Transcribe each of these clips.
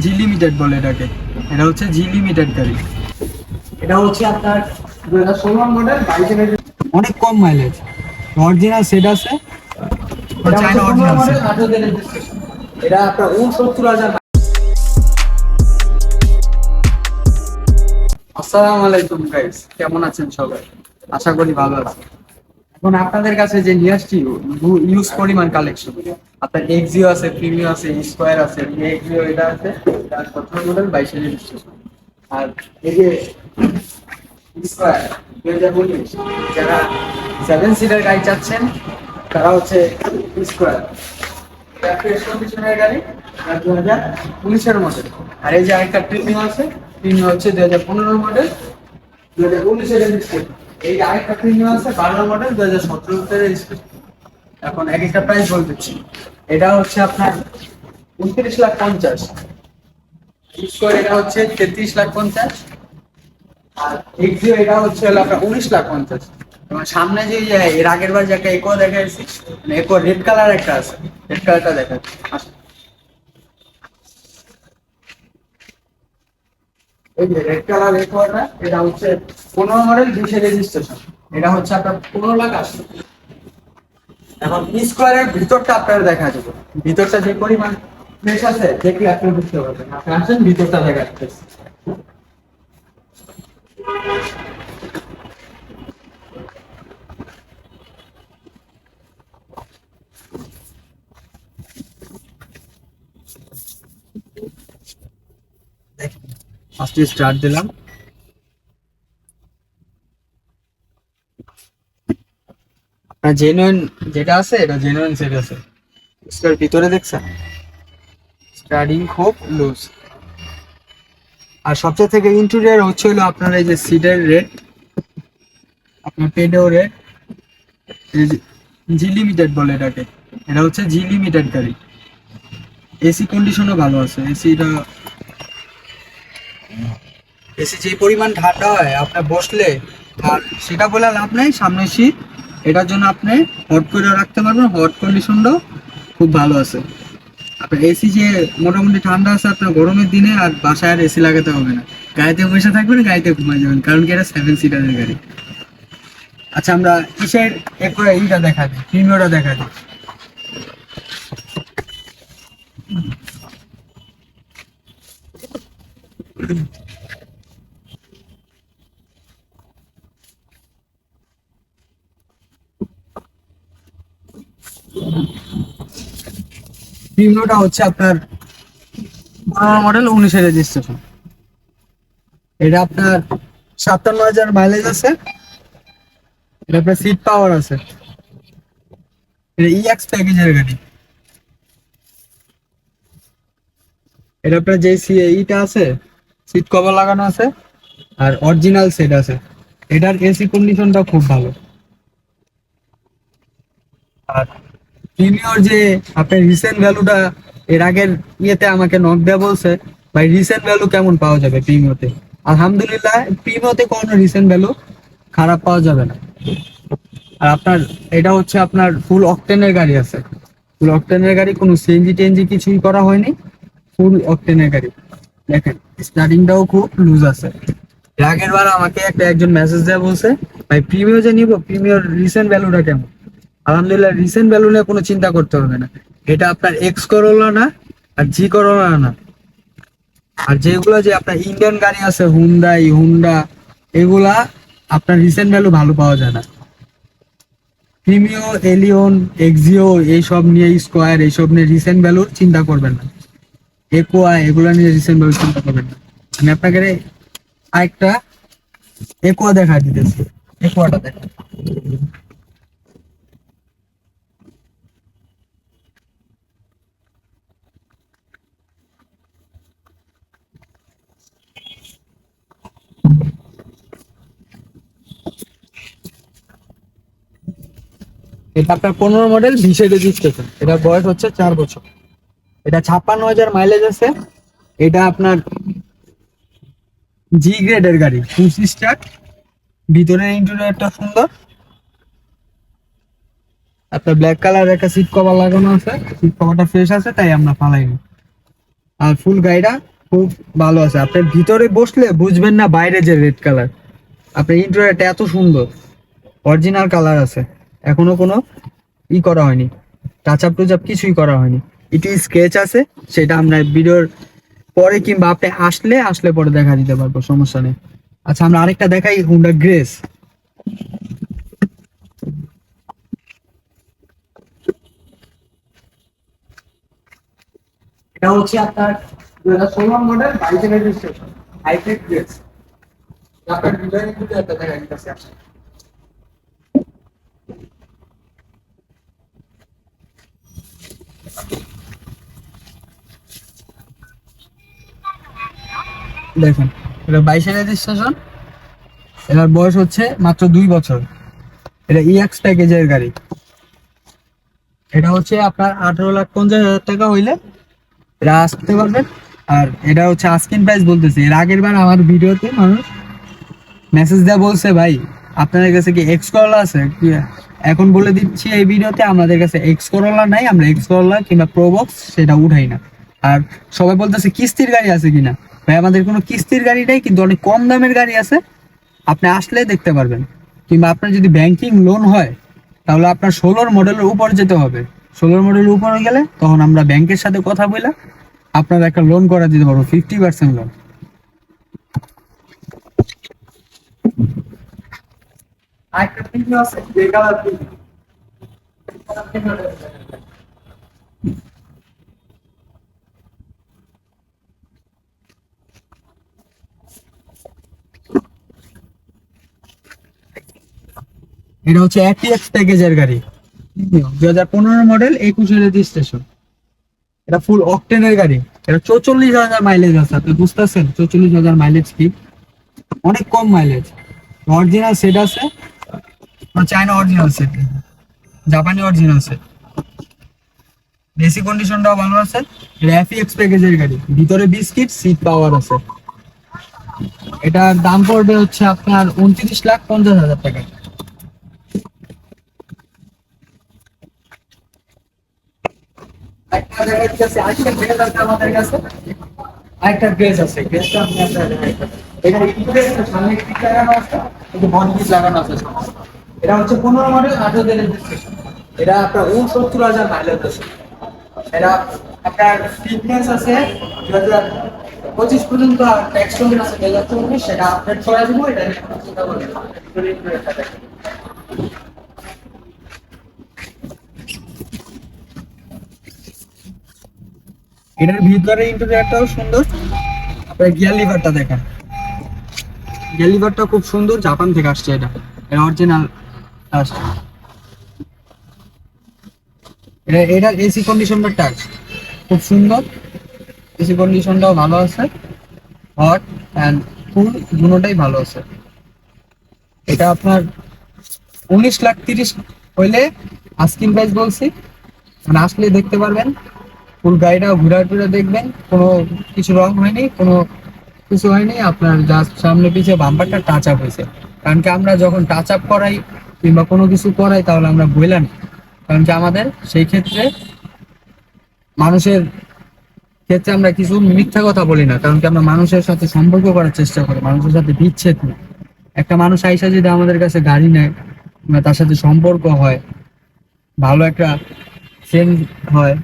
জি limited বলে এটাকে। এটা হচ্ছে জি লিমিটেড গাড়ি। এটা হচ্ছে আপনার দু হাজার ষোলো মডেল বাইশের অনেক কম মাইলেজ অরিজিনাল সেট আছে। চাইনা অরিজিনাল এটা আপনার উনসত্তর হাজার আসসালামু আলাইকুম গাইস কেমন আছেন সবাই? আশা করি ভালো আছেন। এখন আপনাদের কাছে যে নিয়ে আসছি ইউজ পরিমাণ কালেকশন আপনার এক্সিও আছে প্রিমিও আছে স্কোয়ার আছে এক্সিও এটা আছে, তার প্রথম মডেল বাইশের রেজিস্ট্রেশন আর এই যে স্কোয়ার হাজার উনিশ, যারা সেভেন সিটার গাড়ি চাচ্ছেন, তারা হচ্ছে স্কোয়ার গাড়ি উনিশের মডেল আর এই যে আরেকটা আছে হচ্ছে পনেরো মডেল উনিশের এই আরেকটা আছে বারো মডেল রেজিস্ট্রেশন এখন এক একটা প্রাইস বলতেছি এটা হচ্ছে আপনার উনত্রিশ লাখ পঞ্চাশ। এটা হচ্ছে তেত্রিশ লাখ পঞ্চাশ। আর এটা হচ্ছে আপনার উনিশ লাখ পঞ্চাশ। সামনে যে এর আগের বার যে একটা একো দেখাইছি মানে একো রেড কালার একটা আছে। রেড কালারটা দেখা এই যে রেড কালার একোটা এটা হচ্ছে পনেরো মডেল বিশে রেজিস্ট্রেশন এটা হচ্ছে আপনার পনেরো লাখ এখন স্কোয়ারের ভিতরটা আপনারা দেখা যাবে। ভিতরটা যে পরিমাণ ফ্রেশ আছে, দেখলে আপনি বুঝতে পারবেন। আপনি আসেন, ভিতরটা দেখা যাচ্ছে ফার্স্টে স্টার্ট দিলাম। জেনুইন যেটা আছে, এটা জেনুইন সেট আছে। এর ভিতরে দেখছেন? স্টার্টিং খুব লুজ আর সবচেয়ে থেকে ইন্টেরিয়ার হচ্ছে হলো আপনার এই যে সিটের রেট আপনার পেডেও রেট জি লিমিটেড বলে এটাকে। এটা হচ্ছে জি লিমিটেড গাড়ি এসি কন্ডিশনও ভালো আছে। এসিটা এসি যে পরিমাণ ঠান্ডা হয়, আপনার বসলে, আর সেটা বলে লাভ নেই সামনে শীত এটার জন্য আপনি হট করে রাখতে পারবেন। হট কন্ডিশনটাও খুব ভালো আছে। আপনার এসি যে মোটামুটি ঠান্ডা আছে, আপনার গরমের দিনে আর বাসায় আর এসি লাগাতে হবে না। গাড়িতে বসে থাকবেন, গাড়িতে ঘুমাই যাবেন, কারণ কি এটা সেভেন সিটারের গাড়ি। আচ্ছা আমরা কিসের এক করে এইটা দেখা দিই প্রিমিয়রটা দেখা দিই প্রিমিয়রটা হচ্ছে আপনার পনেরো মডেল উনিশের রেজিস্ট্রেশন এটা আপনার সাতান্ন হাজার মাইলেজ আছে। এটা আপনার সিট পাওয়ার আছে। এটা ইএক্স প্যাকেজের গাড়ি। এটা আপনার যে সি এইটা আছে সিট কভার লাগানো আছে, আর অরিজিনাল সেট আছে। এটার এসি কন্ডিশনটা খুব ভালো। আর প্রিমিয়র যে আপনার রিসেন্ট ভ্যালুটা এর আগের ইয়েতে আমাকে নক দেয়া বলছে, ভাই রিসেন্ট ভ্যালু কেমন পাওয়া যাবে প্রিমিয়তে আলহামদুলিল্লাহ প্রিমিয়তে কোনো রিসেন্ট ভ্যালু খারাপ পাওয়া যাবে না। আর আপনার, এটা হচ্ছে আপনার ফুল অকটেনের গাড়ি আছে। ফুল অকটেনের গাড়ি, কোনো সিএনজি টেনজি কিছুই করা হয়নি। ফুল অকটেনের গাড়ি। দেখেন স্টার্টিংটাও খুব লুজ আছে। আগের বার আমাকে একটা একজন মেসেজ দেয়া বলছে, ভাই প্রিমিয়র যে নিব প্রিমিয়র রিসেন্ট ভ্যালুটা কেমন? আলহামদুলিল্লাহ রিসেন্ট ভ্যালু নিয়ে কোনো চিন্তা করতে হবে না। এটা আপনার এক্স করোলা না, আর জি করোলা না। আর যেগুলো যে আপনার ইন্ডিয়ান গাড়ি আছে হুন্ডাই হুন্ডা এগুলা আপনার রিসেন্ট ভ্যালু ভালো পাওয়া যায় না। প্রিমিও এলিয়ন এক্সিও এইসব নিয়ে স্কোয়ার এইসব নিয়ে রিসেন্ট ভ্যালুর চিন্তা করবেন না। একোয়া এগুলো নিয়ে রিসেন্ট ভ্যালু চিন্তা করবেন না। আমি আপনাকে আরেকটা একোয়া দেখা দিতেছি। একোয়াটা দেখা এটা আপনার পনেরো মডেল বিশে রেজিস্ট্রেশন এটা বয়স হচ্ছে চার বছর। এটা ছাপ্পান্ন হাজার মাইলেজ আছে। এটা আপনার জি গ্রেডের গাড়ি টু স্টার ভিতরের ইন্টেরিয়রটা সুন্দর। আপনার ব্ল্যাক কালার একটা সিট কভার লাগানো আছে। সিট কভারটা ফ্রেশ আছে, তাই আমরা ফালাইনি আর ফুল গাড়িটা খুব ভালো আছে। আপনি ভিতরে বসলে বুঝবেন না বাইরে যে রেড কালার আপনার ইন্টারনেট এত সুন্দর। অরিজিনাল কালার আছে। এখনও কোনো ই করা হয়নি। টাচ আপ টুচ আপ কিছুই করা হয়নি। এটি স্কেচ আছে, সেটা আমরা ভিডিওর পরে কিংবা আপনি আসলে আসলে পরে দেখা দিতে পারব, সমস্যা নেই। আচ্ছা আমরা আরেকটা দেখাই হুন্ডা গ্রেস এটা হচ্ছে আপনার দু হাজার ষোলো মডেল বাইকের রেজিস্ট্রেশন হাইব্রিড গ্রেস আপনার ডিজাইন কিন্তু একটা দেখা দিতেছে দেখেন, এটা বাইশের রেজিস্ট্রেশন এটার বয়স হচ্ছে মাত্র দুই বছর। এটা ইএক্স প্যাকেজের গাড়ি। এটা হচ্ছে আপনার আঠারো লাখ পঞ্চাশ হাজার টাকা হইলে, এটা আসতে পারবেন। আর এটা হচ্ছে আস্কিন প্রাইস বলতেছি। এর আগের বার আমার ভিডিওতে মানুষ মেসেজ দেওয়া বলছে, ভাই, আপনাদের কাছে কি এক্স করলা আছে? এখন বলে দিচ্ছি এই ভিডিওতে, আমাদের কাছে এক্স করলা নাই, আমরা এক্স করলা কিংবা প্রোবক্স সেটা উঠাই না। আর সবাই বলতেছে, কিস্তির গাড়ি আছে কিনা? ভাই, আমাদের কোনো কিস্তির গাড়ি নেই, কিন্তু অনেক কম দামের গাড়ি আছে। আপনি আসলে দেখতে পারবেন। কিংবা আপনার যদি ব্যাংকিং লোন হয়, তাহলে আপনার ষোলোর মডেলের উপর যেতে হবে। ষোলোর মডেলের উপরে গেলে তখন আমরা ব্যাংকের সাথে কথা বলে আপনার একটা লোন করা দিতে পারব ফিফটি পার্সেন্ট লোন এটা হচ্ছে অ্যাটিএক্স প্যাকেজের গাড়ি। দু হাজার পনেরো মডেল একুশে রেজিস্ট্রেশন এটা ফুল অকটেনের গাড়ি। এটা চৌচল্লিশ হাজার মাইলেজ আছে, আপনি বুঝতেছেন? চৌচল্লিশ হাজার মাইলেজ কি? অনেক কম মাইলেজ অরিজিনাল সেট আছে চায়না অরিজিনাল সেট জাপানি অরিজিনাল সেট এসি কন্ডিশনটাও ভালো আছে র্যাফি এক্স প্যাকেজের গাড়ি। ভিতরে বিস্কিট সিট পাওয়ার আছে। এটার দাম পড়বে হচ্ছে আপনার উনত্রিশ লাখ পঞ্চাশ হাজার টাকা। একটা দেখা আরেকটা ড্রেস আছে আমাদের কাছে। আপনার এটা ইন্টারেস্ট সামনে কিট লাগানো আছে? কিন্তু বডি লাগানো আছে এটা হচ্ছে পনেরো মডেল আঠারো দিনের এটা আপনার উনসত্তর হাজার মাইলেজ আছে। এটা আপনার ফিটনেস আছে দু হাজার পঁচিশ পর্যন্ত ট্যাক্স সেটা আপডেট করে দেবো, এটা চিন্তা করবেন এটার ভিতরে ইন্টেরিয়রটাও সুন্দর। আপনার গিয়ার লিভারটা দেখেন। গিয়ার লিভারটা খুব সুন্দর, জাপান থেকে আসছে এটা। এটা অরিজিনাল আসছে এটা এটার এসি কন্ডিশনটা টাচ খুব সুন্দর। এসি কন্ডিশনটাও ভালো আছে। হট অ্যান্ড ফুল দুটোটাই ভালো আছে। এটা আপনার উনিশ লাখ তিরিশ হইলে আস্কিন প্রাইস বলছি। মানে আসলে দেখতে পারবেন। ফুল গাড়িটা ঘুরা টুরে দেখবেন কোনো কিছু রং হয়নি, কোনো কিছু হয়নি, আপনার জাস্ট সামনে পিছিয়ে বাম্পারটা টাচ আপ হয়েছে। কারণ কি আমরা যখন টাচ আপ করাই কিংবা কোনো কিছু করাই, তাহলে আমরা বললাম কারণ কি আমাদের সেই ক্ষেত্রে মানুষের ক্ষেত্রে আমরা কিছু মিথ্যা কথা বলি না। কারণ কি আমরা মানুষের সাথে সম্পর্ক করার চেষ্টা করি, মানুষের সাথে বিচ্ছেদ না। একটা মানুষ আইসা যদি আমাদের কাছে গাড়ি নেয় তার সাথে সম্পর্ক হয়, ভালো একটা ফ্রেন্ড হয়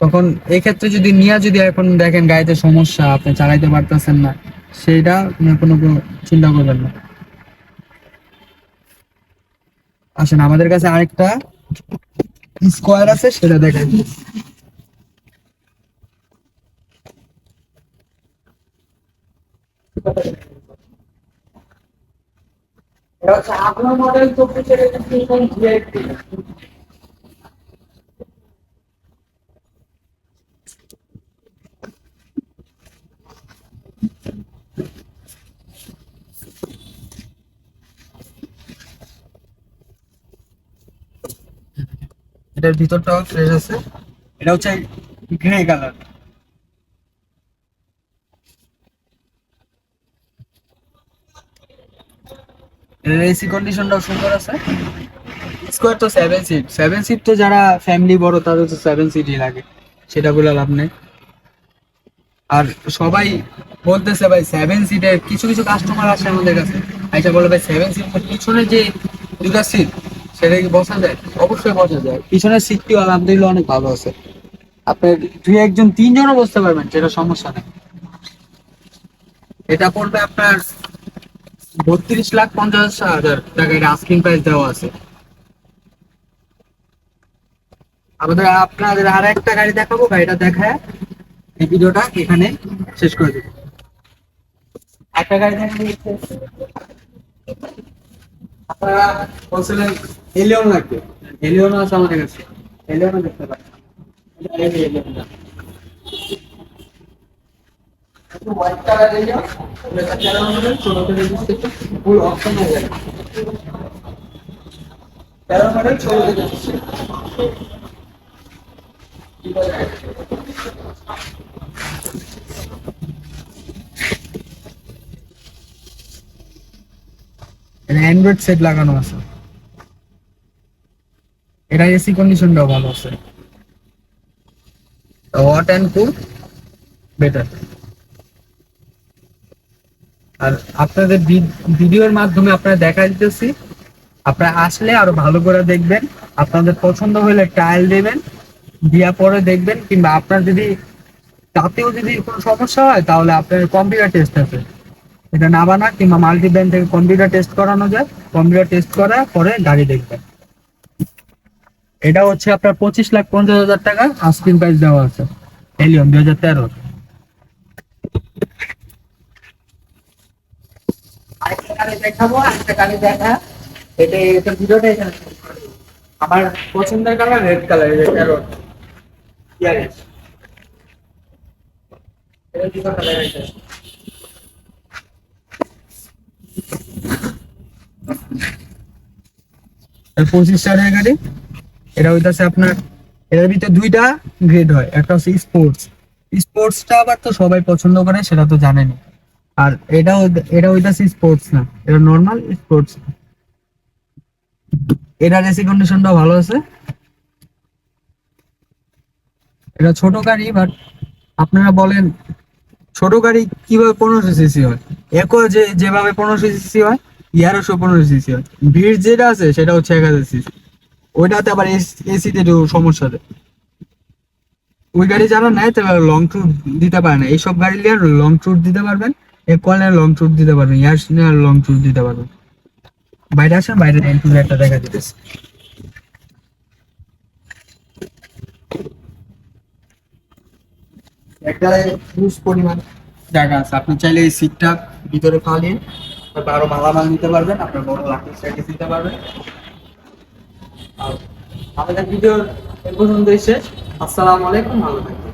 তখন এক্ষেত্রে যদি নিয়ে যদি এখন দেখেন গাড়িতে সমস্যা, আপনি চালাইতে পারতেছেন না, সেটা কোনো কোনো চিন্তা করবেন না। আসেন, আমাদের কাছে আরেকটা স্কোয়ার আছে, সেটা দেখেন। মডেল এটার ভিতরটাও ফ্রেশ আছে। এটা হচ্ছে গ্রে কালার এসি কন্ডিশনটাও সুন্দর আছে। স্কোয়ার তো সেভেন সিট সেভেন সিট তো যারা ফ্যামিলি বড়, তাদের তো সেভেন সিটই লাগে। সেটা বলে লাভ নেই। আর সবাই বলতেছে ভাই সেভেন সিটের কিছু কিছু কাস্টমার আসে আমাদের কাছে। আইসা বলে ভাই সেভেন সিটের পিছনে যে দুটা সিট সেটা কি বসা যায়? অবশ্যই বসা যায়। পিছনের সিটটিও আলহামদুলিল্লাহ অনেক ভালো আছে। আপনার দুই একজন, তিনজনও বসতে পারবেন, সেটা সমস্যা নেই। এটা পড়বে আপনার বত্রিশ লাখ পঞ্চাশ হাজার টাকা, এটা আস্কিং প্রাইস দেওয়া আছে। আমাদের, আপনাদের আর একটা গাড়ি দেখাবো, গাড়িটা দেখায় এই ভিডিওটা এখানে শেষ করে দেবো। একটা গাড়ি দেখা আপনারা বলছিলেন এলিয়ন লাগবে এলিয়ন আছে আমাদের কাছে। এলিয়নও দেখতে পাচ্ছেন white color এলিয়ন, ষোলোতে registration, full option হয়ে যাবে। তেরো মডেল, ষোলোতে registration। অ্যান্ড্রয়েড সেট লাগানো আছে। এটা এসি কন্ডিশনটাও ভালো আছে। হট অ্যান্ড কুল বেটার আর আপনাদের ভিডিওর মাধ্যমে আপনারা দেখা দিতেছি। আপনারা আসলে আরও ভালো করে দেখবেন। আপনাদের পছন্দ হলে ট্রায়াল দেবেন দিয়া পরে দেখবেন, কিংবা আপনার যদি তাতেও যদি কোনো সমস্যা হয়, তাহলে আপনার কম্পিউটার টেস্ট আছে এটা না বানা কিংবা মাল্টি ব্র্যান্ড থেকে কম্পিউটার টেস্ট করানো যায় কম্পিউটার টেস্ট করা পরে গাড়ি দেখবেন এটা হচ্ছে আপনার পঁচিশ লাখ পঞ্চাশ হাজার টাকা আস্কিং প্রাইস দেওয়া আছে এলিয়ন দুই হাজার তেরো। আরেকটা গাড়ি দেখাবো, আরেকটা গাড়ি দেখা। এটা। আমার পছন্দের কালার রেড কালার তেরো। ইয়ারিস এটা দুটো কালার আছে পঁচিশ হাজার গাড়ি। এটা হইতাছে আপনার, এটার ভিতরে দুইটা গ্রেড হয়। একটা হচ্ছে স্পোর্টস স্পোর্টসটা আবার তো সবাই পছন্দ করে, সেটা তো জানেনি আর এটা এটা হইতাছে স্পোর্টস না। এটা নর্মাল স্পোর্টস এটার এসি কন্ডিশনটাও ভালো আছে। এটা ছোট গাড়ি বাট আপনারা বলেন, ছোট গাড়ি কীভাবে পনেরোশো সিসি হয়? একো যে, যেভাবে পনেরোশো সিসি হয় এগারোশো পনেরোশো সিসি হয়। ভিড় যেটা আছে, সেটা হচ্ছে এক হাজার সিসি ওইটাতে আবার এসিতে একটু সমস্যা দেয় ওই গাড়ি যারা নেয়, তারা লং ট্যুর দিতে পারে না। এইসব গাড়ি নিয়ে লং ট্যুর দিতে পারবেন। এক কলে লং ট্যুর দিতে পারবেন। ইয়ার্স নিয়ে লং ট্যুর দিতে পারবেন। বাইরে আসেন, বাইরে ট্যুর একটা দেখা দিতেছে। একটা পরিমাণ জায়গা আছে। আপনি চাইলে এই সিটটা ভিতরে ফালিয়ে তারপর আরও মালামাল নিতে পারবেন, আপনার বড় লাকি স্ট্যাটিস দিতে পারবেন। আমাদের ভিডিও এ পর্যন্তই শেষ। আসসালামু আলাইকুম, ভালো থাকবেন।